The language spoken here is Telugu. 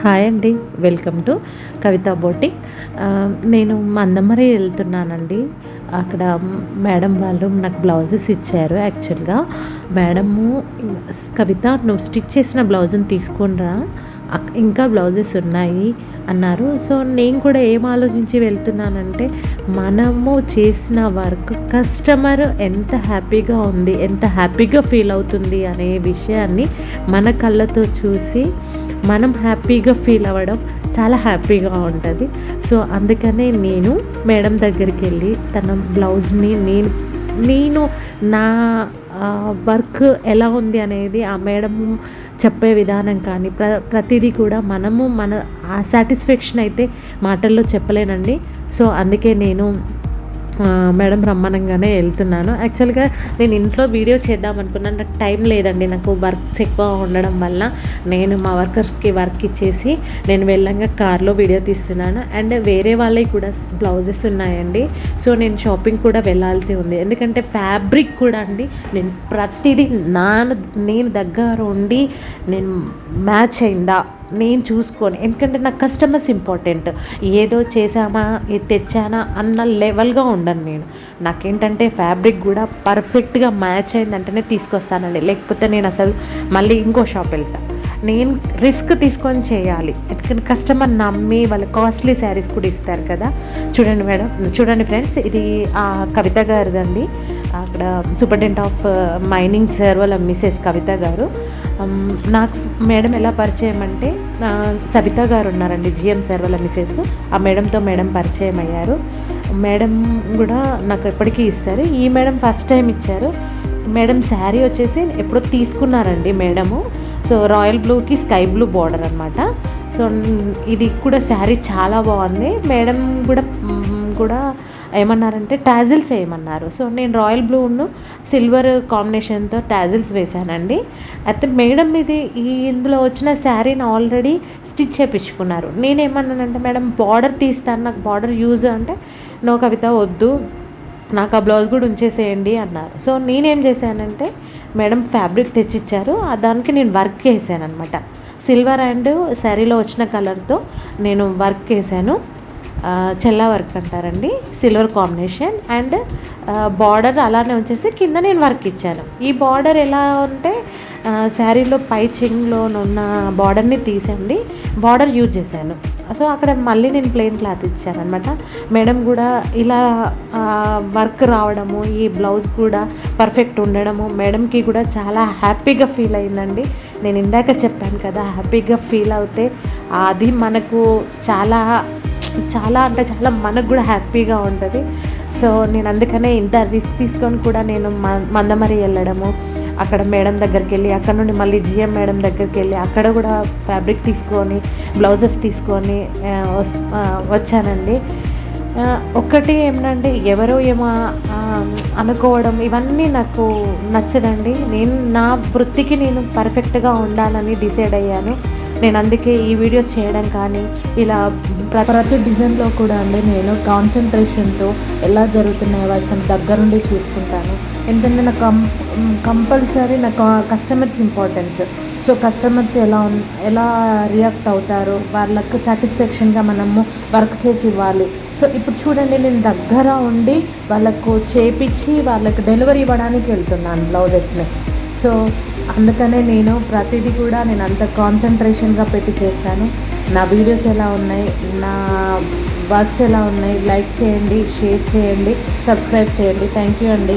హాయ్ అండి వెల్కమ్ టు కవిత బోటింగ్ నేను మందమరి వెళ్తున్నానండి. అక్కడ మేడం వాళ్ళు నాకు బ్లౌజెస్ ఇచ్చారు యాక్చువల్గా. మేడము కవిత నువ్వు స్టిచ్ చేసిన బ్లౌజ్ని తీసుకునిరా ఇంకా బ్లౌజెస్ ఉన్నాయి. అన్నారు. సో నేను కూడా ఏం ఆలోచించి వెళ్తున్నానంటే మనము చేసిన వర్క్ కస్టమర్ ఎంత హ్యాపీగా ఉంది ఎంత హ్యాపీగా ఫీల్ అవుతుంది అనే విషయాన్ని మన కళ్ళతో చూసి మనం హ్యాపీగా ఫీల్ అవ్వడం చాలా హ్యాపీగా ఉంటుంది. సో అందుకనే నేను మేడం దగ్గరికి వెళ్ళి తన బ్లౌజ్ని నేను నేను నా వర్క్ ఎలా ఉంది అనేది ఆ మేడం చెప్పే విధానం కానీ ప్ర ప్రతిదీ కూడా మనము మన ఆ సాటిస్ఫాక్షన్ అయితే మాటల్లో చెప్పలేనండి. సో అందుకే నేను మేడం రమ్మనంగానే వెళ్తున్నాను. యాక్చువల్గా నేను ఇంట్లో వీడియో చేద్దాం అనుకున్నాను. నాకు టైం లేదండి. నాకు వర్క్స్ ఎక్కువ ఉండడం వల్ల నేను మా వర్కర్స్కి వర్క్ ఇచ్చేసి నేను వెళ్ళంగా కార్లో వీడియో తీస్తున్నాను. అండ్ వేరే వాళ్ళవి కూడా బ్లౌజెస్ ఉన్నాయండి. సో నేను షాపింగ్ కూడా వెళ్ళాల్సి ఉంది. ఎందుకంటే ఫ్యాబ్రిక్ కూడా అండి. నేను ప్రతిదీ నా నేను దగ్గర ఉండి నేను మ్యాచ్ అయిందా? నేను చూసుకొని. ఎందుకంటే నాకు కస్టమర్స్ ఇంపార్టెంట్ ఏదో చేసామా తెచ్చానా అన్న లెవెల్గా ఉండను నేను. నాకేంటంటే ఫ్యాబ్రిక్ కూడా పర్ఫెక్ట్గా మ్యాచ్ అయిందంటేనే తీసుకొస్తానండి. లేకపోతే నేను అసలు మళ్ళీ ఇంకో షాప్ వెళ్తాను నేను రిస్క్ తీసుకొని చేయాలి. ఎందుకంటే కస్టమర్ నమ్మి వాళ్ళు కాస్ట్లీ శారీస్ కూడా ఇస్తారు కదా. చూడండి మేడం చూడండి ఫ్రెండ్స్ ఇది ఆ కవిత గారిదండి. అక్కడ సూపరింటెండెంట్ ఆఫ్ మైనింగ్ సార్ వాళ్ళ మిసెస్ కవిత గారు. నాకు మేడం ఎలా పరిచయం అంటే సబిత గారు ఉన్నారండి జిఎం సార్ వాళ్ళ మిస్సెస్. ఆ మేడంతో మేడం పరిచయం అయ్యారు. మేడం కూడా నాకు ఎప్పటికీ ఇస్తారు. ఈ మేడం ఫస్ట్ టైం ఇచ్చారు. మేడం శారీ వచ్చేసి ఎప్పుడో తీసుకున్నారండి మేడము. సో రాయల్ బ్లూకి స్కై బ్లూ బార్డర్ అనమాట సో ఇది కూడా శారీ చాలా బాగుంది. మేడం కూడా కూడా ఏమన్నారంటే టాజిల్స్ వేయమన్నారు సో నేను రాయల్ బ్లూను సిల్వర్ కాంబినేషన్తో టాజిల్స్ వేశానండి. అయితే మేడం ఇది ఈ ఇందులో వచ్చిన శారీని ఆల్రెడీ స్టిచ్ చేపించుకున్నారు. నేనేమన్నానంటే మేడం బార్డర్ తీస్తాను. నాకు బార్డర్ యూజ్ అంటే నో కవిత వద్దు. నాకు ఆ బ్లౌజ్ కూడా ఉంచేసేయండి అన్నారు. సో నేనేం చేశానంటే మేడం ఫ్యాబ్రిక్ తెచ్చిచ్చారు. దానికి నేను వర్క్ చేశాను అనమాట సిల్వర్ అండ్ శారీలో వచ్చిన కలర్తో నేను వర్క్ వేసాను చెల్లా వర్క్ అంటారండి సిల్వర్ కాంబినేషన్. అండ్ బార్డర్ అలానే వచ్చేసి కింద నేను వర్క్ ఇచ్చాను. ఈ బార్డర్ ఎలా ఉంటే శారీలో పై చింగ్లో ఉన్న బార్డర్ని తీసండి బార్డర్ యూజ్ చేశాను. సో అక్కడ మళ్ళీ నేను ప్లెయిన్ క్లాత్ ఇచ్చాను అనమాట మేడం కూడా ఇలా వర్క్ రావడము ఈ బ్లౌజ్ కూడా పర్ఫెక్ట్ ఉండడము మేడంకి కూడా చాలా హ్యాపీగా ఫీల్ అయిందండి. నేను ఇందాక చెప్పాను కదా హ్యాపీగా ఫీల్ అవుతే అది మనకు చాలా చాలా అంటే చాలా మనకు కూడా హ్యాపీగా ఉంటుంది. సో నేను అందుకనే ఇంత రిస్క్ తీసుకొని కూడా నేను మందమరి వెళ్ళడము అక్కడ మేడం దగ్గరికి వెళ్ళి అక్కడ నుండి మళ్ళీ జిఎం మేడం దగ్గరికి వెళ్ళి అక్కడ కూడా ఫ్యాబ్రిక్ తీసుకొని బ్లౌజెస్ తీసుకొని వచ్చానండి. ఒక్కటి ఏమిటంటే ఎవరో ఏమో అనుకోవడం ఇవన్నీ నాకు నచ్చదండి. నేను నా వృత్తికి నేను పర్ఫెక్ట్గా ఉండాలని డిసైడ్ అయ్యాను. నేను అందుకే ఈ వీడియోస్ చేయడం కానీ ఇలా ప్రతి డిజైన్లో కూడా అండి నేను కాన్సన్ట్రేషన్తో ఎలా జరుగుతున్నాయో వాళ్ళని దగ్గరుండి చూసుకుంటాను. ఎందుకంటే నాకు కం కంపల్సరీ నాకు కస్టమర్స్ ఇంపార్టెన్స్. సో కస్టమర్స్ ఎలా ఎలా రియాక్ట్ అవుతారు వాళ్ళకు సాటిస్ఫాక్షన్గా మనము వర్క్ చేసి ఇవ్వాలి. సో ఇప్పుడు చూడండి నేను దగ్గర ఉండి వాళ్ళకు చేపించి వాళ్ళకు డెలివరీ ఇవ్వడానికి వెళ్తున్నాను బ్లౌజెస్ని. సో అందుకనే నేను ప్రతిదీ కూడా నేను అంత కాన్సన్ట్రేషన్గా పెట్టి చేస్తాను. నా వీడియోస్ ఎలా ఉన్నాయి నా వర్క్స్ ఎలా ఉన్నాయి లైక్ చేయండి షేర్ చేయండి సబ్స్క్రైబ్ చేయండి. థ్యాంక్ యూ అండి.